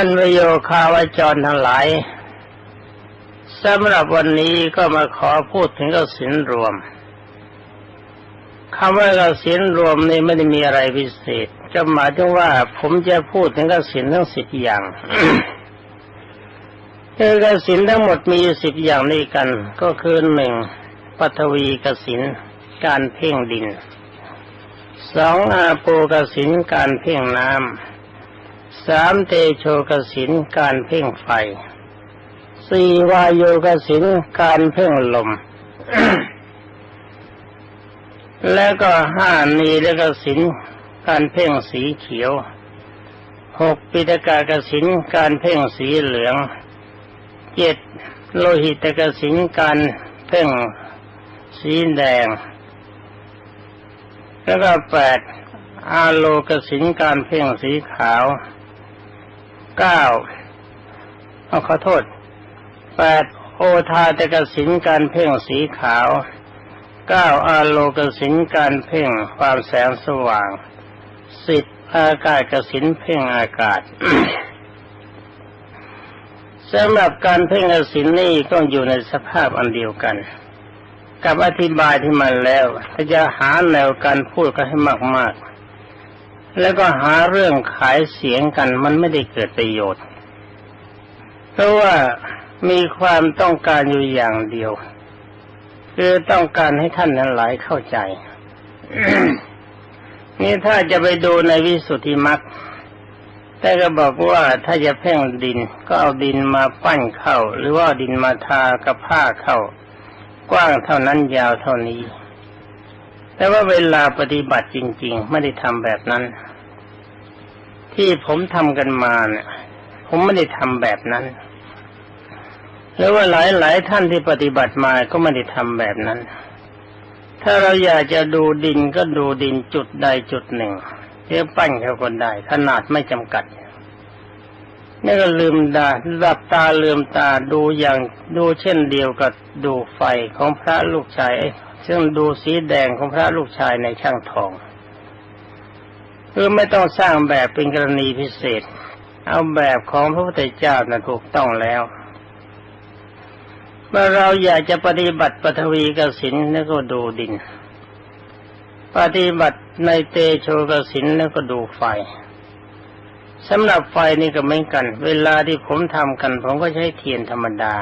ท่านประโยคาวจรทั้งหลายสำหรับวันนี้ก็มาขอพูดถึงกสินรวมคำว่ากสินรวมนี่ไม่ได้มีอะไรพิเศษก็หมายถึงว่าผมจะพูดถึงกสินทั้งสิบอย่างคือกสินทั้งหมดมีสิบอย่างนี้กัน ก็คือหนึ่งปฐวีกสินการเพ่งดินสองอาโปกสินการเพ่งน้ำ สามเตโชกสินการเพ่งไฟ สี่วายโยกสินการเพ่งลม แล้วก็ห้านีและกสินการเพ่งสีเขียวหกปิตกากสินการเพ่งสีเหลืองเจ็ดโลหิตกสินการเพ่งสีแดง แล้วก็แปดอาโลกสินการเพ่งสีขาว เก้าเอาขอโทษแปดโอทาตกสินการเพ่งสีขาวเก้าอาโลกสินการเพ่งความแสงสว่างสิบอากาศกสินเพ่งอากาศสำหรับการเพ่งกสินนี่ก็อยู่ในสภาพอันเดียวกัน กับอธิบายที่มันแล้วถ้าจะหาแนวการพูดกันให้มากๆ แล้วก็หาเรื่องขายเสียงกันมันไม่ได้เกิดประโยชน์ เพราะว่ามีความต้องการอยู่อย่างเดียว คือต้องการให้ท่านนั้นหลายเข้าใจ นี่ถ้าจะไปดูในวิสุทธิมรรคแต่ก็บอกว่าถ้าจะเพ่งดินก็เอาดินมาปั้นเข้า หรือว่าดินมาทากับผ้าเข้ากว้างเท่านั้นยาวเท่านี้ แต่ว่าเวลาปฏิบัติจริง ๆ ไม่ได้ทำแบบนั้น ที่ผมทำกันมาเนี่ยผมไม่ได้ทำแบบนั้น แล้วว่าหลายหลายท่านที่ปฏิบัติมาก็ไม่ได้ทำแบบนั้น ถ้าเราอยากจะดูดินก็ดูดินจุดใดจุดหนึ่งเรียปั้นเขาคนได้ขนาดไม่จำกัด นี่ก็ลืมตาหลับตาลืมตาดูอย่างดูเช่นเดียวกับดูไฟของพระลูกชาย ซึ่งดูสีแดงของพระลูกชายในช่างทองคือไม่ต้องสร้างแบบเป็นกรณีพิเศษ เอาแบบของพระพุทธเจ้านะถูกต้องแล้วเมื่อเราอยากจะปฏิบัติปฐวีกสินแล้วก็ดูดิน ปฏิบัติในเตโชกสินแล้วก็ดูไฟ สำหรับไฟนี่ก็เหมือนกัน เวลาที่ผมทำกัน ผมก็ใช้เทียนธรรมดา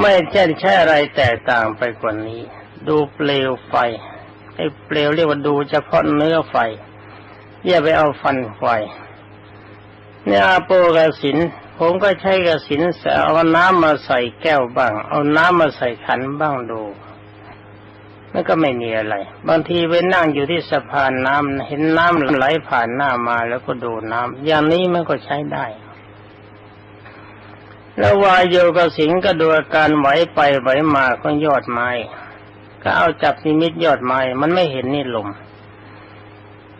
ไม่แจ้งใช้อะไรแตกต่างไปกว่านี้ ดูเปลวไฟไอ้เปลวเรียกว่าดูเฉพาะเนื้อไฟ อย่าไปเอาฟันไฟเนี่ยอาโปกสินผมก็ใช้กระสินเอาน้ำมาใส่แก้วบ้าง เอาน้ำมาใส่ขันบ้างดู นั่นก็ไม่มีอะไร บางทีไปนั่งอยู่ที่สะพานน้ำเห็นน้ำไหลผ่านหน้ามาแล้วก็ดูน้ำอย่างนี้มันก็ใช้ได้ แล้ววายโยกสิงก็ดูอาการไหวไปไหวมาของยอดไม้ ก็เอาจับนิมิตยอดไม้ มันไม่เห็นนี่ลม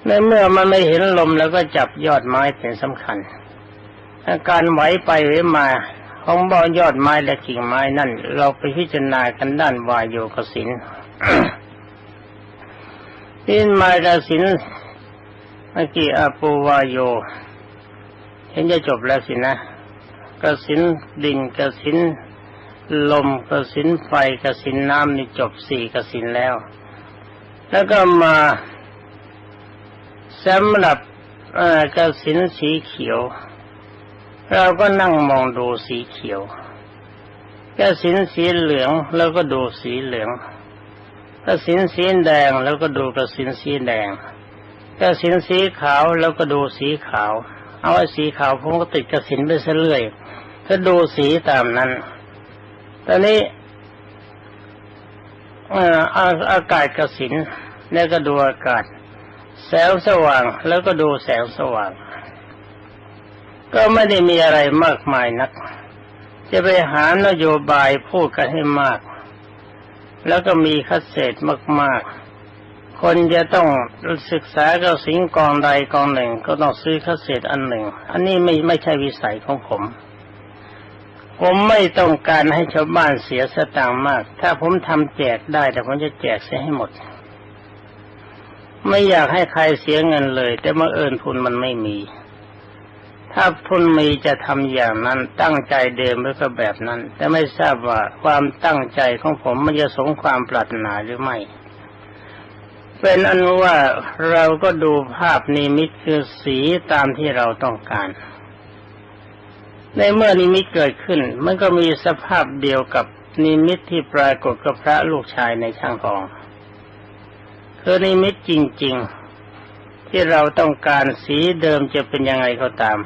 ในเมื่อมันไม่เห็นลมแล้วก็จับยอดไม้เป็นสำคัญอาการไหวไปไหวมาของบอยอดไม้และกิ่งไม้นั่น เราไปพิจารณากันด้านวายโยกสิน ดินไม้กสินเมื่อกี้อาปูวายโย เห็นจะจบแล้วสินะกสินดินกสินลมกสินไฟกสินน้ำนี่จบสี่กสินแล้ว แล้วก็มาสำหรับกสินสีเขียว เราก็นั่งมองดูสีเขียวกระสินสีเหลืองแล้วก็ดูสีเหลือง กระสินสีแดงแล้วก็ดูกระสินสีแดงกระสินสีขาวแล้วก็ดูสีขาว เอาไอ้สีขาวผมก็ติดกระสินไปเรื่อยก็ดูสีตามนั้น ตอนนี้อากาศกระสินแล้วก็ดูอากาศ แสงสว่างแล้วก็ดูแสงสว่าง ก็ไม่ได้มีอะไรมากมายนัก จะไปหานโยบายพูดกันให้มาก แล้วก็มีคัดเศษมาก ๆ คนจะต้องศึกษากับสิ่งกองใดกองหนึ่ง ก็ต้องซื้อคัดเศษอันหนึ่ง อันนี้ไม่ไม่ใช่วิสัยของผม ผมไม่ต้องการให้ชาวบ้านเสียสตางค์มาก ถ้าผมทำแจกได้แต่ผมจะแจกเสียให้หมด ไม่อยากให้ใครเสียเงินเลย แต่เมื่อเอิญทุนมันไม่มี ถ้าทุนมีจะทำอย่างนั้นตั้งใจเดิมแล้วก็แบบนั้น แต่ไม่ทราบว่าความตั้งใจของผมมันจะสมความปรารถนาหรือไม่ เป็นอันว่าเราก็ดูภาพนิมิตคือสีตามที่เราต้องการ ในเมื่อนิมิตเกิดขึ้น มันก็มีสภาพเดียวกับนิมิตที่ปรากฏกับพระลูกชายในช่างทองคือนิมิตจริง ๆ ที่เราต้องการสีเดิมจะเป็นยังไงก็ตาม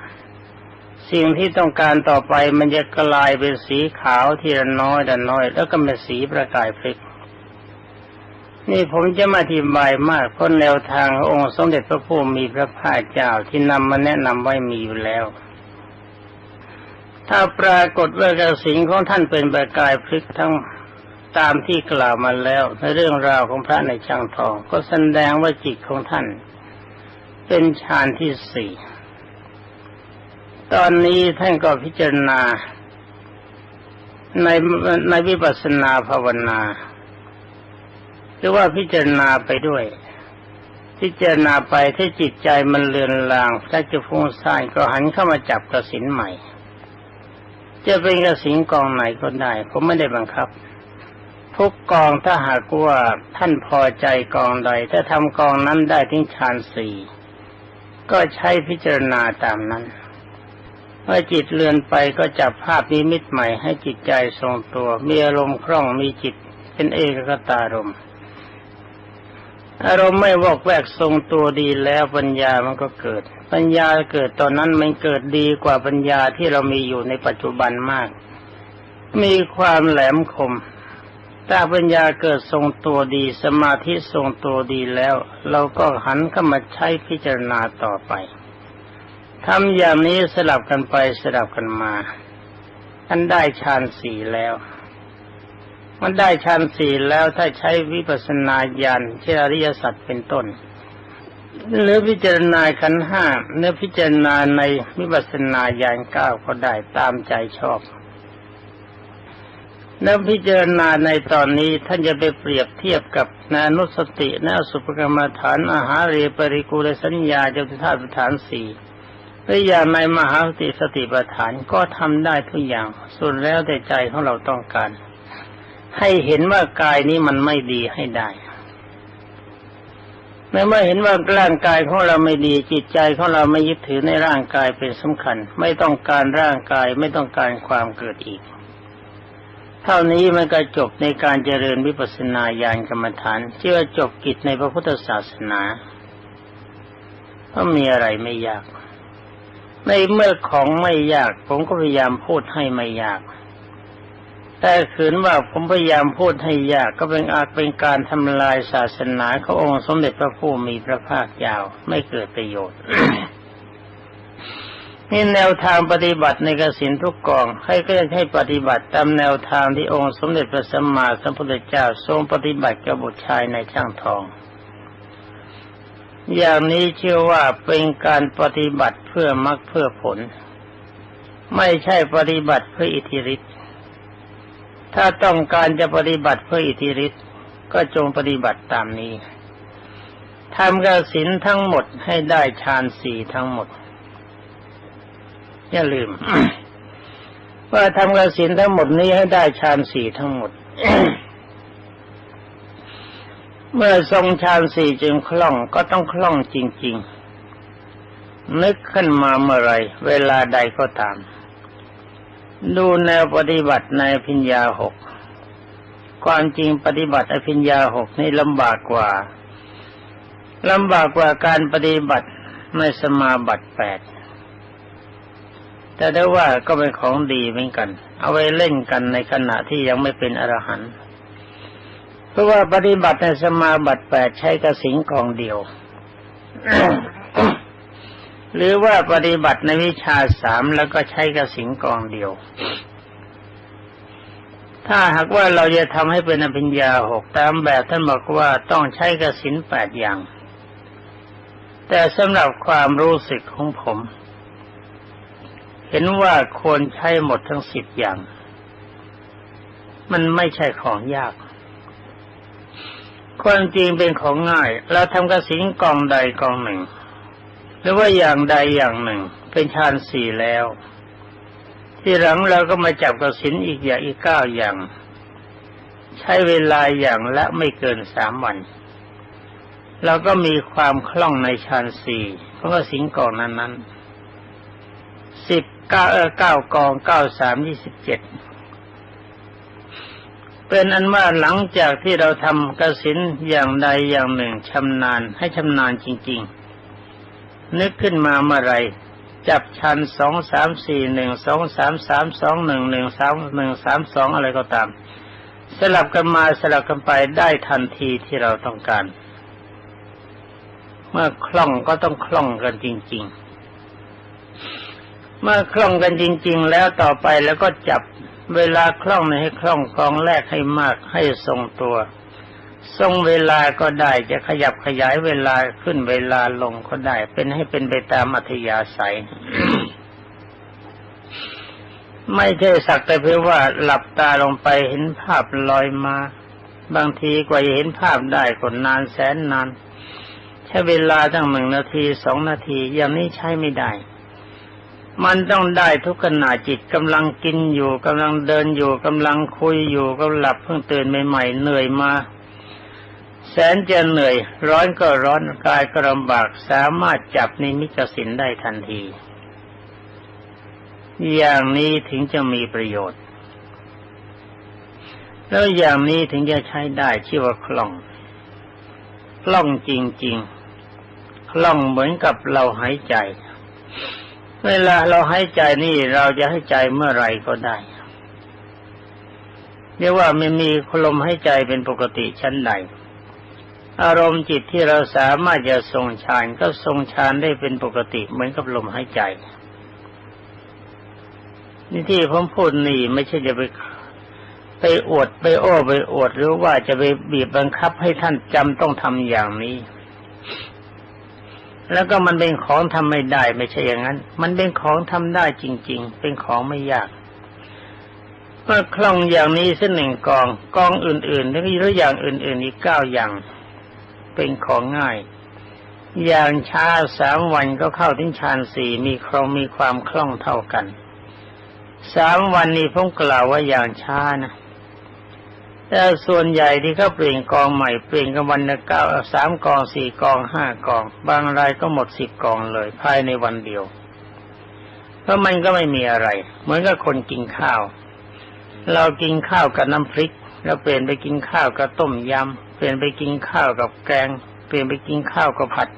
สิ่งที่ต้องการต่อไปมันจะกลายเป็นสีขาวทีละน้อยละน้อย แล้วก็เป็นสีประกายพลิกนี่ผมจะมาอธิบายมากเพราะแนวทางองค์สมเด็จพระพุทธมีพระภาคเจ้าที่นำมาแนะนำไว้มีอยู่แล้ว ถ้าปรากฏว่ากระสิงของท่านเป็นประกายพลิกทั้งตามที่กล่าวมาแล้วในเรื่องราวของพระในช่างทอง ก็แสดงว่าจิตของท่าน เป็นฌานที่สี่ตอนนี้ท่านก็พิจารณา ในในวิปัสสนาภาวนาหรือว่าพิจารณาไปด้วย พิจารณาไปถ้าจิตใจมันเลือนลางถ้าจะฟุ้งซ่านก็หันเข้ามาจับกระสินใหม่ จะเป็นกระสินกองไหนก็ได้ผมไม่ได้บังคับ ทุกกองถ้าหากว่าท่านพอใจกองใดถ้าทำกองนั้นได้ถึงฌานสี่ ก็ใช้พิจารณาตามนั้นเมื่อจิตเลือนไปก็จับภาพนิมิตใหม่ให้จิตใจทรงตัว มีอารมณ์คล่องมีจิตเป็นเอกกตารมณ์อารมณ์ไม่วอกแวกทรงตัวดีแล้วปัญญามันก็เกิด ปัญญาเกิดตอนนั้นมันเกิดดีกว่าปัญญาที่เรามีอยู่ในปัจจุบันมาก มีความแหลมคม ถ้าปัญญาเกิดทรงตัวดีสมาธิทรงตัวดีแล้ว เราก็หันเข้ามาใช้พิจารณาต่อไปทำอย่างนี้สลับกันไปสลับกันมาท่านได้ฌานสี่แล้ว มันได้ชั้นสี่แล้วถ้าใช้วิปัสสนาญาณเช่อริยสัจเป็นต้น หรือพิจารณาขันห้าเนื้อพิจารณาในวิปัสสนาญาณเก้าก็ได้ตามใจชอบ แล้วพิจารณาในตอนนี้ท่านจะไปเปรียบเทียบกับนานุสตินาสุภกรรมฐานอาหารเรปริกูลสัญญาจตุธาตุฐานสี่หรืออย่างในมหาสติสติปัฏฐานก็ทำได้ทุกอย่าง ส่วนแล้วแต่ใจของเราต้องการ ให้เห็นว่ากายนี้มันไม่ดีให้ได้เมื่อเห็นว่าร่างกายของเราไม่ดีจิตใจของเราไม่ยึดถือในร่างกายเป็นสำคัญ ไม่ต้องการร่างกายไม่ต้องการความเกิดอีก เท่านี้มันก็จบในการเจริญวิปัสสนาญาณกรรมฐานเชื่อจบกิจในพระพุทธศาสนาเพราะมีอะไรไม่ยาก ในเมื่อของไม่ยาก ผมก็พยายามพูดให้ไม่ยาก แต่ขืนว่าผมพยายามพูดให้ยากก็เป็นอาจเป็นการทำลายศาสนาขององค์สมเด็จพระผู้มีพระภาคยาวไม่เกิดประโยชน์ นี่แนวทางปฏิบัติในกสินทุกกองให้ก็จะให้ปฏิบัติตามแนวทางที่องค์สมเด็จพระสัมมาสัมพุทธเจ้าทรงปฏิบัติกับบุตรชายในช่างทอง อย่างนี้เชื่อว่าเป็นการปฏิบัติเพื่อมรรคเพื่อผล ไม่ใช่ปฏิบัติเพื่ออิทธิฤทธิ์ถ้าต้องการจะปฏิบัติเพื่ออิทธิฤทธิ์ก็จงปฏิบัติตามนี้ทำกสินทั้งหมดให้ได้ฌานสี่ทั้งหมด อย่าลืม ว่าทำกสินทั้งหมดนี้ให้ได้ฌานสี่ทั้งหมด เมื่อทรงฌานสี่จึงคล่องก็ต้องคล่องจริง ๆ นึกขึ้นมาเมื่อไรเวลาใดก็ตาม ดูแนวปฏิบัติในพิญญาหกความจริงปฏิบัติอภิญญาหกนี่ลำบากกว่าลำบากกว่าการปฏิบัติในสมาบัติแปด แต่ได้ว่าก็เป็นของดีเหมือนกัน เอาไว้เล่นกันในขณะที่ยังไม่เป็นอรหันต์เพราะว่าปฏิบัติในสมาบัติแปดใช้กระสิงกองเดียว หรือว่าปฏิบัติในวิชาสามแล้วก็ใช้กระสิงกองเดียว ถ้าหากว่าเราจะทำให้เป็นอภิญญาหกตามแบบท่านบอกว่าต้องใช้กระสินแปดอย่าง แต่สำหรับความรู้สึกของผม เห็นว่าควรใช้หมดทั้งสิบอย่าง มันไม่ใช่ของยาก ความจริงเป็นของง่ายเราทำกระสินกองใดกองหนึ่ง หรือว่าอย่างใดอย่างหนึ่ง เป็นฌานสี่แล้ว ที่หลังเราก็มาจับกระสินอีกอย่างอีกเก้าอย่าง ใช้เวลาอย่างละไม่เกินสามวันเราก็มีความคล่องในฌานสี่เพราะว่าสิงกองนั้นนั้น สิบเก้าเออเก้ากองเก้าสามยี่สิบเจ็ดเป็นอันว่าหลังจากที่เราทำกสินอย่างใดอย่างหนึ่งชำนาญให้ชำนาญจริง ๆ นึกขึ้นมาเมื่อไรจับชันสองสามสี่หนึ่งสองสามสามสองหนึ่งหนึ่งสามหนึ่งสามสองอะไรก็ตาม สลับกันมาสลับกันไปได้ทันทีที่เราต้องการ เมื่อคล่องก็ต้องคล่องกันจริง ๆ เมื่อคล่องกันจริง ๆ แล้วต่อไปแล้วก็จับเวลาคล่องให้คล่องกองแรกให้มากให้ทรงตัว ทรงเวลาก็ได้จะขยับขยายเวลาขึ้นเวลาลงก็ได้ เป็นให้เป็นไปตามอัธยาศัย ไม่ใช่สักแต่เพียงว่าหลับตาลงไปเห็นภาพลอยมา บางทีกว่าจะเห็นภาพได้ก็นานแสนนานใช้เวลาตั้งหนึ่งนาทีสองนาทีอย่างนี้ใช้ไม่ได้ มันต้องได้ทุกขณะจิตกำลังกินอยู่กำลังเดินอยู่กำลังคุยอยู่ก็หลับเพิ่งตื่นใหม่ๆเหนื่อยมา แสนจะเหนื่อย ร้อนก็ร้อนกายก็ลำบากสามารถจับนิมิตสินได้ทันที อย่างนี้ถึงจะมีประโยชน์ แล้วอย่างนี้ถึงจะใช้ได้ชื่อว่าคล่องคล่องจริงๆคล่องเหมือนกับเราหายใจ เวลาเราให้ใจนี่เราจะให้ใจเมื่อไรก็ได้เรียกว่าไม่มีลมให้ใจเป็นปกติชั้นใดอารมณ์จิตที่เราสามารถจะทรงฌานก็ทรงฌานได้เป็นปกติเหมือนกับลมหายใจ นี่ที่ผมพูดนี่ไม่ใช่จะไปไปอวดไปโอ้ไปอวดหรือว่าจะไปบีบบังคับให้ท่านจำต้องทำอย่างนี้ แล้วก็มันเป็นของทำไม่ได้ ไม่ใช่อย่างนั้น มันเป็นของทำได้จริง ๆ เป็นของไม่ยากเมื่อคล่องอย่างนี้เส้นหนึ่งกองกองอื่นๆแล้วก็รืออย่างอื่น ๆ อีกเก้าอย่าง เป็นของง่าย อย่างช้าสามวันก็เข้าถึงฌานสี่มีครองมีความคล่องเท่ากันสามวันนี้ผมกล่าวว่าอย่างช้านะ แต่ส่วนใหญ่ที่เขาเปลี่ยนกองใหม่เปลี่ยนกันวันละเก้าสามกองสี่กองห้ากอง บางรายก็หมดสิบกองเลย ภายในวันเดียวเพราะมันก็ไม่มีอะไร เหมือนกับคนกินข้าว เรากินข้าวกับน้ำพริก แล้วเปลี่ยนไปกินข้าวกับต้มยำเปลี่ยนไปกินข้าวกับแกง เปลี่ยนไปกินข้าวกับผัด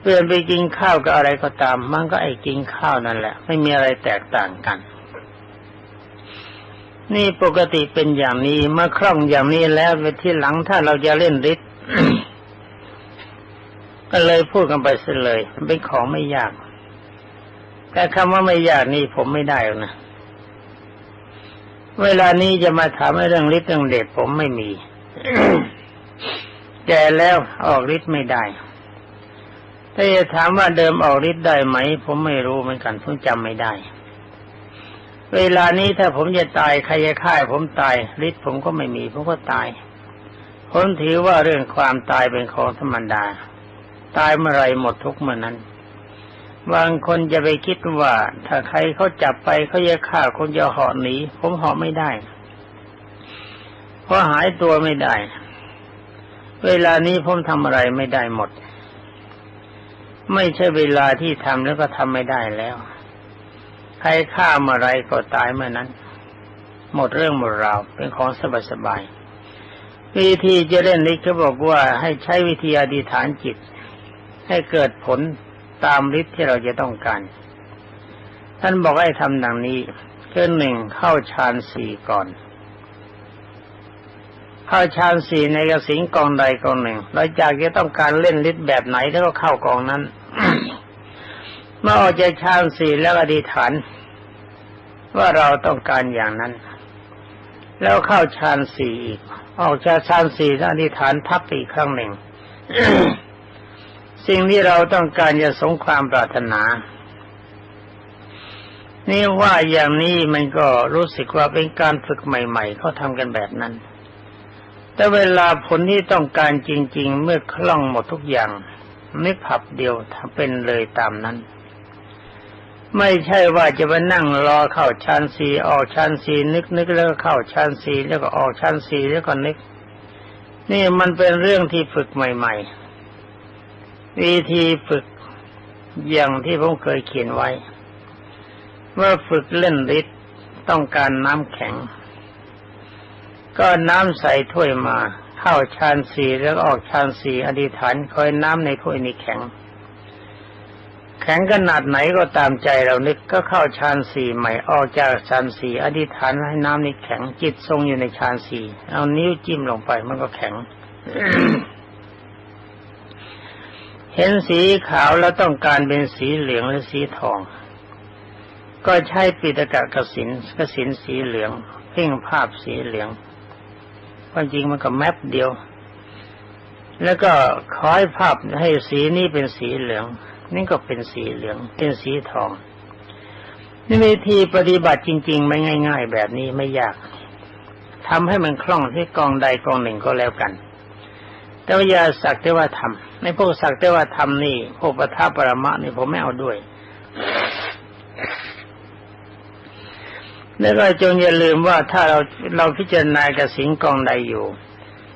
เปลี่ยนไปกินข้าวกับอะไรก็ตาม มันก็ไอ้กินข้าวนั่นแหละ ไม่มีอะไรแตกต่างกัน นี่ปกติเป็นอย่างนี้เมื่อคล่องอย่างนี้แล้วไปที่หลังถ้าเราจะเล่นฤทธิ์ก็เลยพูดกันไปเสียเลยเป็นของไม่ยาก แต่คำว่าไม่ยากนี่ผมไม่ได้นะเวลานี้จะมาถามเรื่องฤทธิ์เรื่องเดชผมไม่มีแก่แล้วออกฤทธิ์ไม่ได้ถ้าจะถามว่าเดิมออกฤทธิ์ได้ไหม ผมไม่รู้เหมือนกันผมจำไม่ได้ เวลานี้ถ้าผมจะตายใครจะฆ่าผมตายฤทธิ์ผมก็ไม่มีผมก็ตาย ผมถือว่าเรื่องความตายเป็นของธรรมดา ตายเมื่อไรหมดทุกเมื่อนั้น บางคนจะไปคิดว่า ถ้าใครเขาจับไปเขาจะฆ่าคนจะเหาะหนี ผมเหาะไม่ได้ เพราะหายตัวไม่ได้ เวลานี้ผมทำอะไรไม่ได้หมด ไม่ใช่เวลาที่ทำแล้วก็ทำไม่ได้แล้ว รฆ่าเมื่อไรก็ตายเมื่อนั้น หมดเรื่องหมดราวเป็นของสบายสบายวิธีจะเล่นนี้เขาบอกว่าให้ใช้วิธีอธิษฐานจิต ให้เกิดผลตามฤทธิ์ที่เราจะต้องการ ท่านบอกให้ทำดังนี้คือหนึ่งเข้าฌานสี่ก่อน เข้าฌานสี่ในกสิงกองใดกองหนึ่งเราจากจะต้องการเล่นฤทธิ์แบบไหนแล้วก็เข้ากองนั้นเมื่อออกจากฌานสี่แล้วอธิษฐาน ว่าเราต้องการอย่างนั้น แล้วเข้าฌานสี่อีก ออกจากฌานสี่อธิษฐานทับอีกครั้งหนึ่ง สิ่งที่เราต้องการจะสงความปรารถนา นี่ว่าอย่างนี้มันก็รู้สึกว่าเป็นการฝึกใหม่ ๆ เขาทำกันแบบนั้น แต่เวลาผลที่ต้องการจริง ๆ เมื่อคล่องหมดทุกอย่างไม่ผับเดียวทำเป็นเลยตามนั้น ไม่ใช่ว่าจะมานั่งรอเข้าชั้นสี่ออกชั้นสี่นึกนึกแล้วก็เข้าชั้นสี่แล้วก็ออกชั้นสี่แล้วก็นึก นี่มันเป็นเรื่องที่ฝึกใหม่ ๆ วิธีฝึกอย่างที่ผมเคยเขียนไว้เมื่อฝึกเล่นฤทธิ์ต้องการน้ำแข็ง ก็น้ำใส่ถ้วยมา เข้าชานสีแล้วออกชานสีอธิษฐานคอยน้ำในถ้วยนี้แข็ง แข็งขนาดไหนก็ตามใจเรานึกก็เข้าชานสีใหม่ออกจากชานสีอธิษฐานให้น้ำนี้แข็งจิตทรงอยู่ในชานสีเอานิ้วจิ้มลงไปมันก็แข็ง เห็นสีขาวแล้วต้องการเป็นสีเหลืองหรือสีทอง ก็ใช้ปิตกะกสินกสินสีเหลือง เพ่งภาพสีเหลืองความจริงมันก็แมปเดียว แล้วก็คอยภาพให้สีนี้เป็นสีเหลือง นี่ก็เป็นสีเหลือง เป็นสีทองนี่วิธีปฏิบัติจริง ๆ ไม่ง่าย ๆ แบบนี้ไม่ยากทำให้มันคล่องที่กองใดกองหนึ่งก็แล้วกัน แต่ว่าอย่าสักแต่ว่าทำในพวกสักแต่ว่าทำนี่พวกปทัปรมะนี่ผมไม่เอาด้วยแล้วก็จงอย่าลืมว่าถ้าเราเราพิจารณากระสิงกองใดอยู่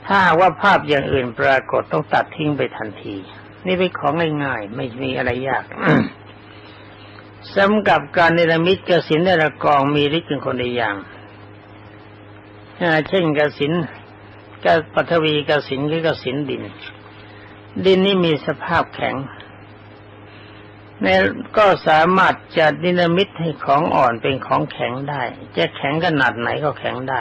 ถ้าว่าภาพอย่างอื่นปรากฏต้องตัดทิ้งไปทันที นี่เป็นของง่ายๆไม่มีอะไรยากสำกับการเนรมิตกสินในละกองมีฤทธิ์เป็นคนในอย่างเช่นกสินกปัทวีกสินคือกสินดิน ดินนี่มีสภาพแข็งในก็สามารถจะดินามิตให้ของอ่อนเป็นของแข็งได้ จะแข็งขนาดไหนก็แข็งได้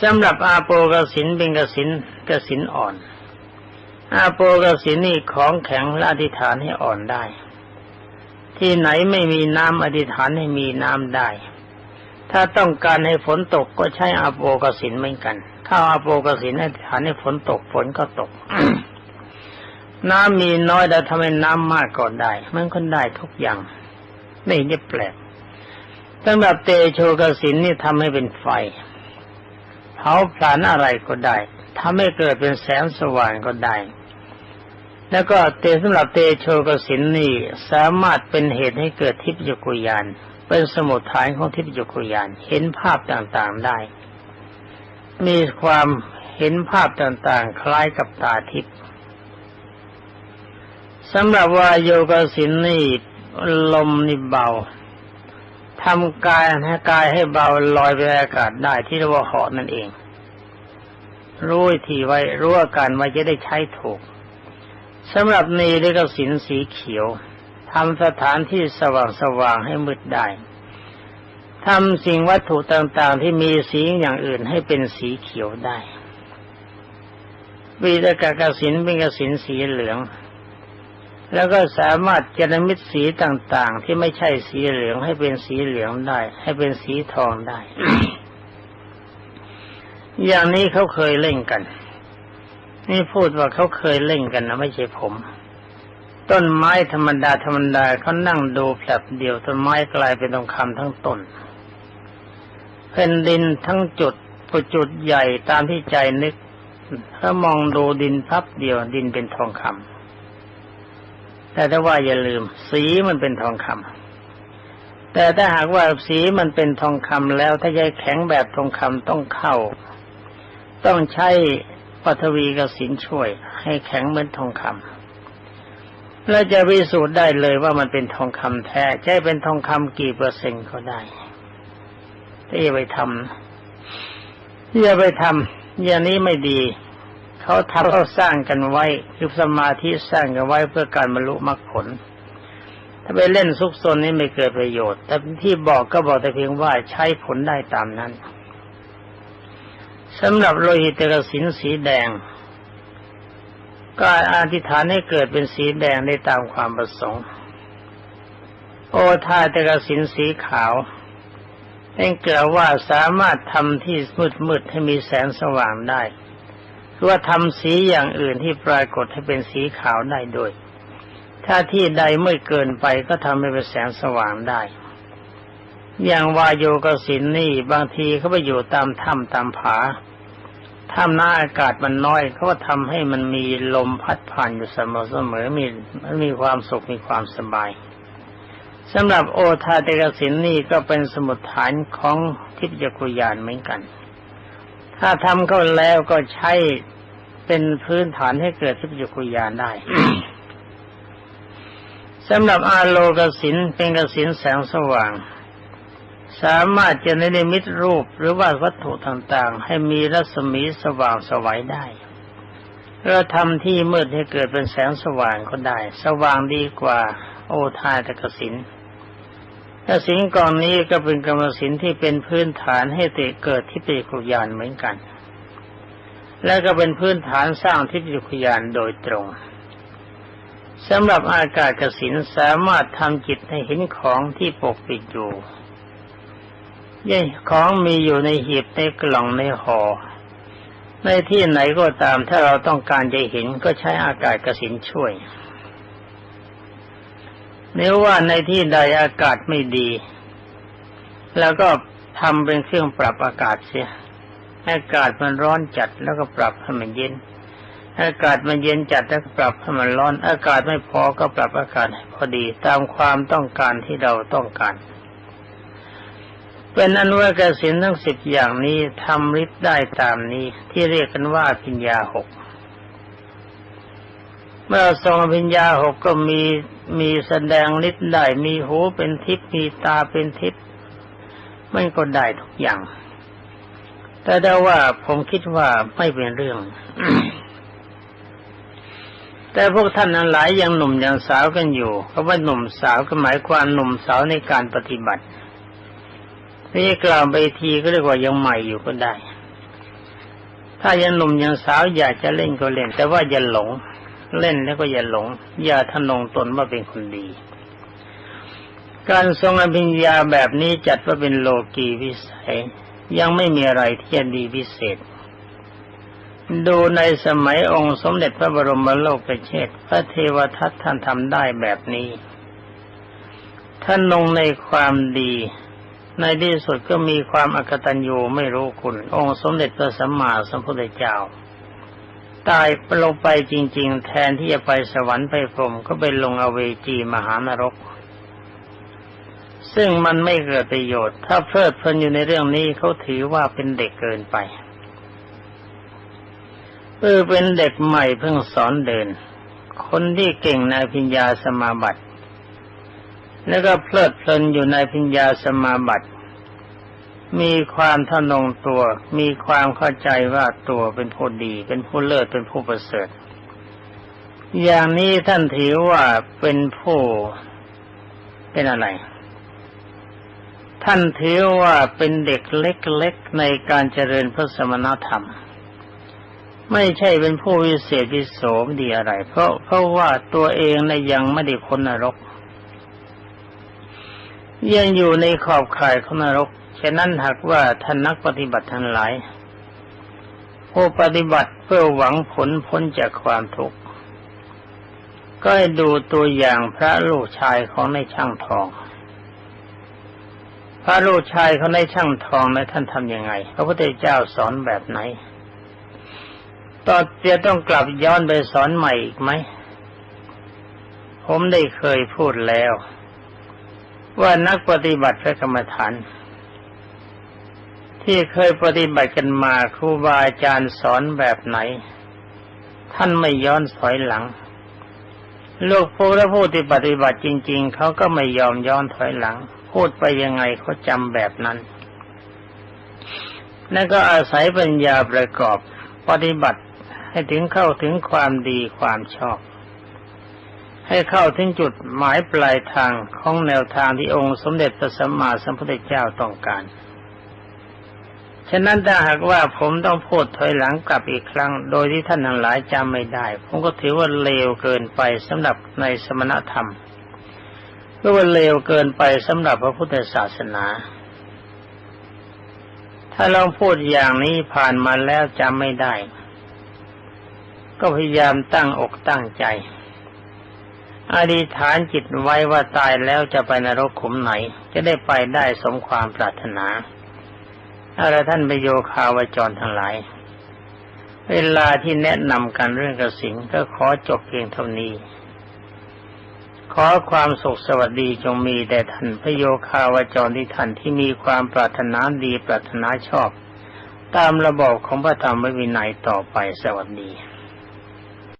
สำหรับอาโปกสินเป็นกสินกสินอ่อน อาโปกสินนี่ของแข็งละอธิษฐานให้อ่อนได้ ที่ไหนไม่มีน้ำอธิษฐานให้มีน้ำได้ ถ้าต้องการให้ฝนตกก็ใช้อาโปกสินเหมือนกันถ้าอาโปกสินอธิษฐานให้ฝนตกฝนก็ตก น้ำมีน้อยแต่ทำให้น้ำมากก็ได้ มันก็ได้ทุกอย่าง ไม่เห็นจะแปลกสำหรับเตโชกสินนี่ทำให้เป็นไฟเผาผลาญอะไรก็ได้ ทำให้เกิดเป็นแสงสว่างก็ได้ แล้วก็เตสำหรับเตโชกสินนี่สามารถเป็นเหตุให้เกิดทิพยกุยาน เป็นสมุทฐานของทิพยกุยาน เห็นภาพต่างๆได้ มีความเห็นภาพต่างๆ คล้ายกับตาทิพย์สำหรับว่าโยกสินนี่ลมนี่เบาทำกายให้กายให้เบาลอยไปอากาศได้ที่เรียกว่าเหาะนั่นเอง รู้ทีไว้รู้อาการไว้จะได้ใช้ถูกสำหรับนีเรียกสินสีเขียวทำสถานที่สว่างสว่างให้มืดได้ทำสิ่งวัตถุต่างๆ ที่มีสีอย่างอื่นให้เป็นสีเขียวได้วีตกกสินเป็นกสินสีเหลือง แล้วก็สามารถจนมิตสีต่างๆ ที่ไม่ใช่สีเหลืองให้เป็นสีเหลืองได้ ให้เป็นสีทองได้ อย่างนี้เขาเคยเล่นกัน นี่พูดว่าเขาเคยเล่นกันนะไม่ใช่ผม ต้นไม้ธรรมดาธรรมดาเขานั่งดูแผลบเดียวต้นไม้กลายเป็นทองคำทั้งต้นแผ่นดินทั้งจุดปุจุดใหญ่ตามที่ใจนึก ถ้ามองดูดินพับเดียวดินเป็นทองคำแต่ถ้าว่าอย่าลืม สีมันเป็นทองคำแต่ถ้าหากว่าสีมันเป็นทองคำแล้วถ้าจะแข็งแบบทองคำต้องเข้า ต้องใช้ปัทวีกสินช่วย ให้แข็งเหมือนทองคำแล้วจะพิสูจน์ได้เลยว่ามันเป็นทองคำแท้ใช่เป็นทองคำกี่เปอร์เซ็นต์ก็ได้ถ้าอย่าไปทำอย่าไปทำอย่างนี้ไม่ดี เขาทำเขาสร้างกันไว้คือสมาธิสร้างกันไว้เพื่อการบรรลุมรรคผลถ้าไปเล่นซุกซนนี่ไม่เกิดประโยชน์ แต่ที่บอกก็บอกแต่เพียงว่าใช้ผลได้ตามนั้น สำหรับโลหิตกสินสีแดง ก็อธิษฐานให้เกิดเป็นสีแดงได้ตามความประสงค์ โอทาตกสินสีขาวนั่นเกล่าวว่าสามารถทำที่มืดๆให้มีแสงสว่างได้คือว่าทำสีอย่างอื่นที่ปรากฏให้เป็นสีขาวได้ด้วย ถ้าที่ใดไม่เกินไปก็ทำให้เป็นแสงสว่างได้ อย่างวายโยกสินนี่บางทีเขาไปอยู่ตามถ้ำตามผา ถ้ำหน้าอากาศมันน้อยเขาก็ทำให้มันมีลมพัดผ่านอยู่เสมอเสมอมีมันมีความสุขมีความสบายสำหรับโอทาเตกสินนี่ก็เป็นสมุดฐานของทิพยกุยานเหมือนกัน ถ้าทำเข้าแล้วก็ใช้เป็นพื้นฐานให้เกิดทิพยกุยานได้สำหรับอาโลกสินเป็นกสินแสงสว่าง สามารถจะในนิมิตรูปหรือว่าวัตถุต่างๆ ให้มีรัศมีสว่างสวัยได้เราทำที่มืดให้เกิดเป็นแสงสว่างก็ได้ สว่างดีกว่าโอทายตะกสินกสินกองนี้ก็เป็นกรรมสินที่เป็นพื้นฐานให้เตเกิดที่ปิกุยานเหมือนกัน และก็เป็นพื้นฐานสร้างทิพยคุยานโดยตรงสำหรับอากาศกสินสามารถทำจิตให้เห็นของที่ปกปิดอยู่ ย่ของมีอยู่ในหีบในกล่องในห่อในที่ไหนก็ตามถ้าเราต้องการจะเห็นก็ใช้อากาศกสินช่วยเนื้อว่าในที่ใดอากาศไม่ดี แล้วก็ทำเป็นเครื่องปรับอากาศเสียอากาศมันร้อนจัดแล้วก็ปรับให้มันเย็น อากาศมันเย็นจัดแล้วก็ปรับให้มันร้อน อากาศไม่พอก็ปรับอากาศให้พอดีตามความต้องการที่เราต้องการ เป็นอนุวากสินทั้งสิบอย่างนี้ทำฤทธิ์ได้ตามนี้ ที่เรียกกันว่าพิญญาหกเมื่อทรงพิญญาหกก็มีมีแสดงฤทธิ์ได้มีหูเป็นทิพย์มีตาเป็นทิพย์มันก็ได้ทุกอย่าง แต่ได้ว่าผมคิดว่าไม่เป็นเรื่อง แต่พวกท่านนั้นหลายยังหนุ่มยังสาวกันอยู่เพราะว่าหนุ่มสาวก็หมายความหนุ่มสาวในการปฏิบัติ นี่กล่าวไปทีก็เรียกว่ายังใหม่อยู่ก็ได้ ถ้ายังหนุ่มยังสาวอยากจะเล่นก็เล่น แต่ว่าอย่าหลง เล่นแล้วก็อย่าหลง อย่าทะนงตนว่าเป็นคนดี การทรงอภิญญาแบบนี้จัดว่าเป็นโลกีวิสัย ยังไม่มีอะไรที่จะดีพิเศษ ดูในสมัยองค์สมเด็จพระบรมโลกเชษพระเทวทัตท่านทำได้แบบนี้ท่านลงในความดี ในที่สุดก็มีความอกตัญญูไม่รู้คุณ องค์สมเด็จพระสัมมาสัมพุทธเจ้า ตายลงไปจริง ๆ แทนที่จะไปสวรรค์ไปพรมก็ไปลงอเวจีมหานรก ซึ่งมันไม่เกิดประโยชน์ ถ้าเพลิดเพลินอยู่ในเรื่องนี้เขาถือว่าเป็นเด็กเกินไปเออเป็นเด็กใหม่เพิ่งสอนเดิน คนที่เก่งในพิญญาสมาบัติ แล้วก็เพลิดเพลินอยู่ในพิญญาสมาบัติ มีความทนงตัว มีความเข้าใจว่าตัวเป็นผู้ดี เป็นผู้เลิศเป็นผู้ประเสริฐ อย่างนี้ท่านถือว่าเป็นผู้เป็นอะไร ท่านถือว่าเป็นเด็กเล็กๆในการเจริญพระสมณธรรมไม่ใช่เป็นผู้วิเศษวิโสมดีอะไร เพราะเพราะว่าตัวเองในยังไม่ได้พ้นนรก ยังอยู่ในขอบข่ายของนรก ฉะนั้นหากว่าท่านนักปฏิบัติทั้งหลายผู้ปฏิบัติเพื่อหวังผลพ้นจากความทุกข์ก็ให้ดูตัวอย่างพระลูกชายของในช่างทอง พระลูกชายเขาในช่างทองในท่านทำยังไง พระพุทธเจ้าสอนแบบไหนตอนจะต้องกลับย้อนไปสอนใหม่อีกไหม ผมได้เคยพูดแล้ว ว่านักปฏิบัติพระกรรมฐาน ที่เคยปฏิบัติกันมาครูบาอาจารย์สอนแบบไหน ท่านไม่ย้อนถอยหลังลูกผู้และผู้ที่ปฏิบัติจริง ๆ เขาก็ไม่ยอมย้อนถอยหลัง พูดไปยังไงเขาจำแบบนั้นนั่นก็อาศัยปัญญาประกอบปฏิบัติให้ถึงเข้าถึงความดีความชอบ ให้เข้าถึงจุดหมายปลายทางของแนวทางที่องค์สมเด็จพระสัมมาสัมพุทธเจ้าต้องการ ฉะนั้นถ้าหากว่าผมต้องพูดถอยหลังกลับอีกครั้ง โดยที่ท่านทั้งหลายจำไม่ได้ ผมก็ถือว่าเลวเกินไปสำหรับในสมณธรรมก็ว่าเลวเกินไปสำหรับพระพุทธศาสนา ถ้าลองพูดอย่างนี้ผ่านมาแล้วจำไม่ได้ ก็พยายามตั้งอกตั้งใจ อธิษฐานจิตไว้ว่าตายแล้วจะไปนรกขุมไหน จะได้ไปได้สมความปรารถนาอะไรท่านไปโยคาวจรทั้งหลาย เวลาที่แนะนำกันเรื่องกระสิงก็ขอจบเพียงเท่านี้ ขอความสุขสวัสดีจงมีแด่ท่านพระโยคาวจรที่ท่านที่มีความปรารถนาดีปรารถนาชอบ ตามระบบของพระธรรมวินัยต่อไปสวัสดี